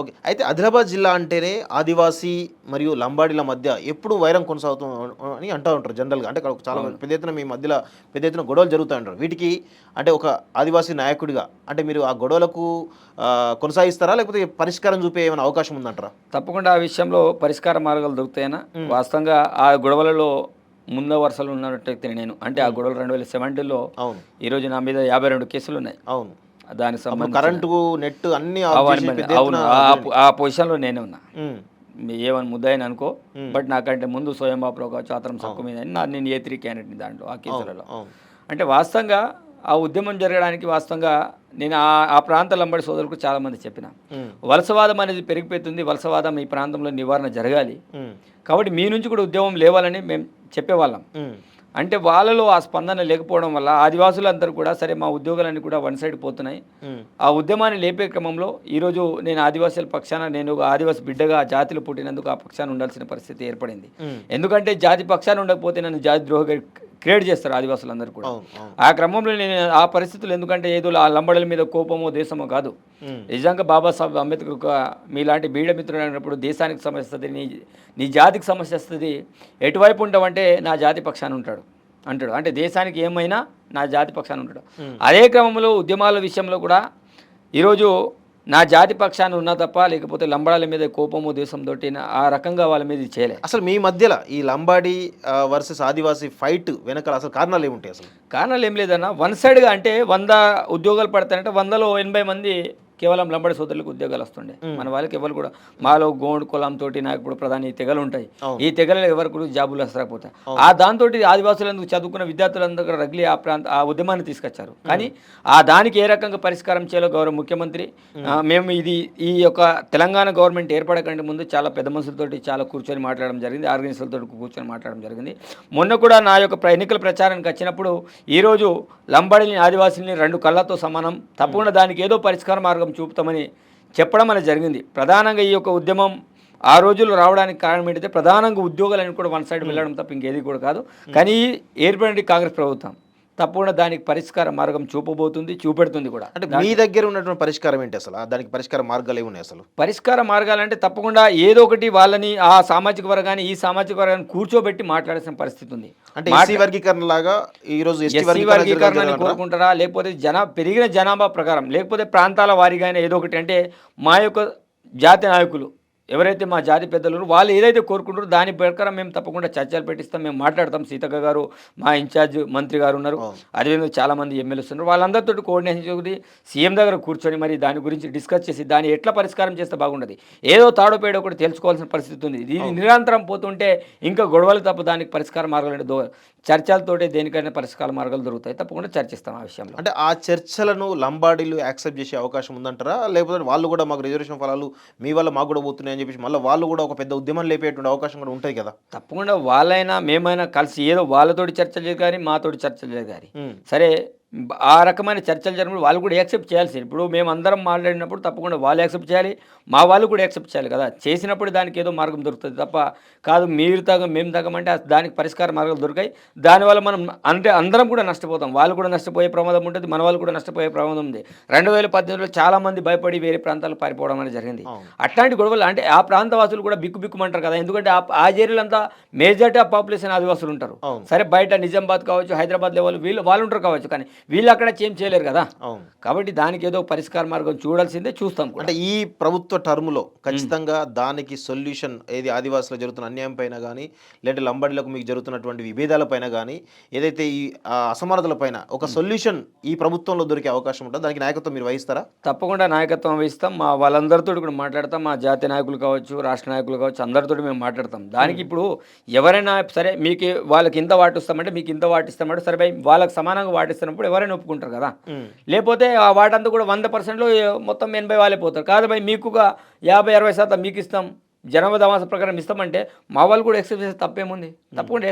Okay. అయితే ఆదిలాబాద్ జిల్లా అంటేనే ఆదివాసీ మరియు లంబాడీల మధ్య ఎప్పుడు వైరం కొనసాగుతుంది అని అంటూ ఉంటారు జనరల్గా. అంటే అక్కడ చాలా పెద్ద ఎత్తున మీ మధ్యలో పెద్ద ఎత్తున గొడవలు జరుగుతూ ఉంటారు. వీటికి అంటే ఒక ఆదివాసీ నాయకుడిగా అంటే మీరు ఆ గొడవలకు కొనసాగిస్తారా? లేకపోతే పరిష్కారం చూపే ఏమైనా అవకాశం ఉందంటారా? తప్పకుండా ఆ విషయంలో పరిష్కార మార్గాలు దొరుకుతాయనా? వాస్తవంగా ఆ గొడవలలో ముందు వరుసలో ఉన్నట్టయితే నేను. అంటే ఆ గొడవలు రెండు వేల సెవెంటీలో అవును. ఈరోజు నా మీద యాభై రెండు కేసులు ఉన్నాయి. అవును. దానికి సంబంధించి కరెంటు నెట్ అన్ని అవును. ఆ పొజిషన్లో నేనే ఉన్నా. ఏమని ముద్దాయని అనుకో బట్ నాకంటే ముందు స్వయం బాబురావు కావచ్చు ఆత్రం సక్కు మీద నా నేను ఏ త్రీ క్యాండిడేట్ని దాంట్లో ఆ కేసులలో అంటే వాస్తవంగా ఆ ఉద్యమం జరగడానికి వాస్తవంగా నేను ఆ ఆ ప్రాంత లంబడి సోదరులకు చాలామంది చెప్పిన. వలసవాదం అనేది పెరిగిపోతుంది. వలసవాదం ఈ ప్రాంతంలో నివారణ జరగాలి. కాబట్టి మీ నుంచి కూడా ఉద్యమం లేవాలని మేము చెప్పేవాళ్ళం. అంటే వాళ్ళలో ఆ స్పందన లేకపోవడం వల్ల ఆదివాసులందరూ కూడా సరే మా ఉద్యోగాలన్నీ కూడా వన్ సైడ్ పోతున్నాయి. ఆ ఉద్యమాన్ని లేపే క్రమంలో ఈరోజు నేను ఆదివాసుల పక్షాన నేను ఒక ఆదివాసి బిడ్డగా జాతిలో పుట్టినందుకు ఆ పక్షాన ఉండాల్సిన పరిస్థితి ఏర్పడింది. ఎందుకంటే జాతి పక్షాన ఉండకపోతే నన్ను జాతి ద్రోహ క్రియేట్ చేస్తారు ఆదివాసులందరూ కూడా. అవును అవును. ఆ క్రమంలో నేను ఆ పరిస్థితులు ఎందుకంటే ఏదో ఆ లంబడల మీద కోపమో దేశమో కాదు. నిజంగా బాబాసాహెబ్ అంబేద్కర్ ఒక మీలాంటి బీడ మిత్రుడు అయినప్పుడు దేశానికి సమస్య వస్తుంది నీ నీ జాతికి సమస్య వస్తుంది ఎటువైపు ఉంటావంటే నా జాతి పక్షాన ఉంటాడు అంటాడు. అంటే దేశానికి ఏమైనా నా జాతి పక్షాన ఉంటాడు. అదే క్రమంలో ఉద్యమాల విషయంలో కూడా ఈరోజు నా జాతి పక్షాన ఉన్నా తప్ప లేకపోతే లంబడాల మీద కోపము దేశంతో ఆ రకంగా వాళ్ళ మీద చేయలే. అసలు మీ మధ్యలో ఈ లంబాడి వర్సెస్ ఆదివాసీ ఫైట్ వెనకాల అసలు కారణాలు ఏముంటాయి అసలు? కారణాలు ఏం లేదన్న వన్ సైడ్గా అంటే వంద ఉద్యోగాలు పడతాయంటే వందలో ఎనభై మంది కేవలం లంబడి సోదరులకు ఉద్యోగాలు వస్తుండే. మన వాళ్ళకి ఎవరు కూడా మాలో గోండ్ కులం తోటి నాకు ఇప్పుడు ప్రధాన తెగలు ఉంటాయి. ఈ తెగలలో ఎవరు కూడా జాబులు వస్తాకపోతే ఆ దాంతో ఆదివాసులందుకు చదువుకున్న విద్యార్థులందరూ రగిలి ఆ ప్రాంత ఆ ఉద్యమాన్ని తీసుకొచ్చారు. కానీ ఆ దానికి ఏ రకంగా పరిష్కారం చేయాలో గౌరవ ముఖ్యమంత్రి మేము. ఇది ఈ యొక్క తెలంగాణ గవర్నమెంట్ ఏర్పడకంటే ముందు చాలా పెద్ద మనుషులతోటి చాలా కూర్చొని మాట్లాడడం జరిగింది ఆర్గనైజర్లతో కూర్చొని మాట్లాడడం జరిగింది. మొన్న కూడా నా యొక్క ఎన్నికల ప్రచారానికి వచ్చినప్పుడు ఈరోజు లంబాడిని ఆదివాసుల్ని రెండు కళ్ళతో సమానం. తప్పకుండా దానికి ఏదో పరిష్కార మార్గం చూపుతామని చెప్పడం అనేది జరిగింది. ప్రధానంగా ఈ యొక్క ఉద్యమం ఆ రోజుల్లో రావడానికి కారణం ఏంటంటే ప్రధానంగా ఉద్యోగాలను కూడా వన్ సైడ్ వెళ్ళడం తప్ప ఇంకేది కూడా కాదు. కానీ ఏర్పడిన కాంగ్రెస్ ప్రభుత్వం. తప్పకుండా దానికి పరిష్కార మార్గం చూపబోతుంది చూపెడుతుంది కూడా. అంటే మీ దగ్గర ఉన్నటువంటి పరిష్కారం ఏంటి అసలు? దానికి పరిష్కార మార్గాలు ఏమున్నాయి అసలు? పరిష్కార మార్గాలంటే తప్పకుండా ఏదో ఒకటి వాళ్ళని ఆ సామాజిక వర్గాన్ని ఈ సామాజిక వర్గాన్ని కూర్చోబెట్టి మాట్లాడాల్సిన పరిస్థితి ఉంది. అంటే ఎస్సీ వర్గీకరణ లాగా ఈ రోజు ఎస్టీ ఎస్సీ వర్గీకరణని కోరుకుంటారా? లేకపోతే జనా పెరిగిన జనాభా ప్రకారం లేకపోతే ప్రాంతాల వారీగా అయినా ఏదో ఒకటి అంటే మా యొక్క జాతి నాయకులు ఎవరైతే మా జాతి పెద్దలు వాళ్ళు ఏదైతే కోరుకుంటారో దాని ప్రకారం మేము తప్పకుండా చర్చలు పెట్టిస్తాం మేము మాట్లాడతాం. సీతక్క గారు మా ఇన్ఛార్జ్ మంత్రి గారు ఉన్నారు. అదేవిధంగా చాలా మంది ఎమ్మెల్యేస్ ఉన్నారు. వాళ్ళందరితో కోఆర్డినేషన్ చేసి సీఎం దగ్గర కూర్చొని మరి దాని గురించి డిస్కస్ చేసి దాన్ని ఎట్లా పరిష్కారం చేస్తే బాగుండదు? ఏదో తాడోపేడో ఒకటి తెలుసుకోవాల్సిన పరిస్థితి ఉంది. ఇది నిరంతరం పోతుంటే ఇంకా గొడవలు తప్ప దానికి పరిష్కార మార్గాలు అంటే దో- చర్చలతోటే దేనికైనా పరిష్కార మార్గాలు దొరుకుతాయి. తప్పకుండా చర్చిస్తాం ఆ విషయంలో. అంటే ఆ చర్చలను లంబాడీలు యాక్సెప్ట్ చేసే అవకాశం ఉందంటారా? లేకపోతే వాళ్ళు కూడా మాకు రిజర్వేషన్ ఫలాలు మీ వల్ల మాకు కూడా పోతున్నాయి అని చెప్పేసి మళ్ళీ వాళ్ళు కూడా ఒక పెద్ద ఉద్యమం లేపేటువంటి అవకాశం కూడా ఉంటుంది కదా తప్పకుండా వాళ్ళైనా మేమైనా కలిసి ఏదో వాళ్ళతోటి చర్చలు జరగాలి మాతోటి చర్చలు జరగాలి ఉమ్. సరే ఆ రకమైన చర్చలు జరిగినప్పుడు వాళ్ళు కూడా యాక్సెప్ట్ చేయాల్సింది. ఇప్పుడు మేము అందరం మాట్లాడినప్పుడు తప్పకుండా వాళ్ళు యాక్సెప్ట్ చేయాలి. మా వాళ్ళు కూడా యాక్సెప్ట్ చేయాలి కదా. చేసినప్పుడు దానికి ఏదో మార్గం దొరుకుతుంది తప్ప కాదు మీరు తగం మేము తగమంటే ఆ- దానికి పరిష్కార మార్గాలు దొరికాయి. దానివల్ల మనం అంటే అందరం కూడా నష్టపోతాం. వాళ్ళు కూడా నష్టపోయే ప్రమాదం ఉంటుంది. మన వాళ్ళు కూడా నష్టపోయే ప్రమాదం ఉంది. రెండు వేల పద్దెనిమిదిలో చాలా మంది భయపడి వేరే ప్రాంతాలకు పారిపోవడం అనేది జరిగింది. అట్లాంటి గొడవలు అంటే ఆ ప్రాంత వాసులు కూడా బిక్కు బిక్కుమంటారు కదా. ఎందుకంటే ఆ ఆ ఏరియాలంతా మేజారిటీ ఆఫ్ పాపులేషన్ ఆదివాసులు ఉంటారు. సరే బయట నిజామాబాద్ కావచ్చు హైదరాబాద్ లెవెల్ వీళ్ళు వాళ్ళు ఉంటారు కావచ్చు. కానీ వీళ్ళు అక్కడ చేం చేయలేరు కదా. అవును. కాబట్టి దానికి ఏదో పరిష్కార మార్గం చూడాల్సిందే చూస్తాం అంటే ఈ ప్రభుత్వ టర్ములో ఖచ్చితంగా దానికి సొల్యూషన్ ఏది ఆదివాసులు జరుగుతున్న అన్యాయం పైన కానీ లేదంటే లంబాడీలకు మీకు జరుగుతున్నటువంటి విభేదాల పైన కానీ ఏదైతే ఈ ఆ, అసమానతల పైన ఒక సొల్యూషన్ ఈ ప్రభుత్వంలో దొరికే అవకాశం ఉంటుంది? దానికి నాయకత్వం మీరు వహిస్తారా? తప్పకుండా నాయకత్వం వహిస్తాం. మా వాళ్ళందరితో కూడా మాట్లాడతాం. మా జాతీయ నాయకులు కావచ్చు రాష్ట్ర నాయకులు కావచ్చు అందరితో మేము మాట్లాడతాం. దానికి ఇప్పుడు ఎవరైనా సరే మీకు వాళ్ళకి ఇంత వాటిస్తామంటే మీకు ఇంత వాటిస్తామంటే సరే వాళ్ళకి సమానంగా వాటిస్తున్నప్పుడు ఎవరైనా ఒప్పుకుంటారు కదా. లేకపోతే వాటంతా కూడా వంద పర్సెంట్లో మొత్తం ఎనభై వాళ్ళే పోతారు. కాదు భయ్ మీకుగా యాభై అరవై శాతం మీకు ఇస్తాం. జనాభా దమాస ప్రకారం ఇస్తామంటే మా వాళ్ళు కూడా ఎక్సెప్ట్ చేస్తే తప్పేముంది? తప్పకుండా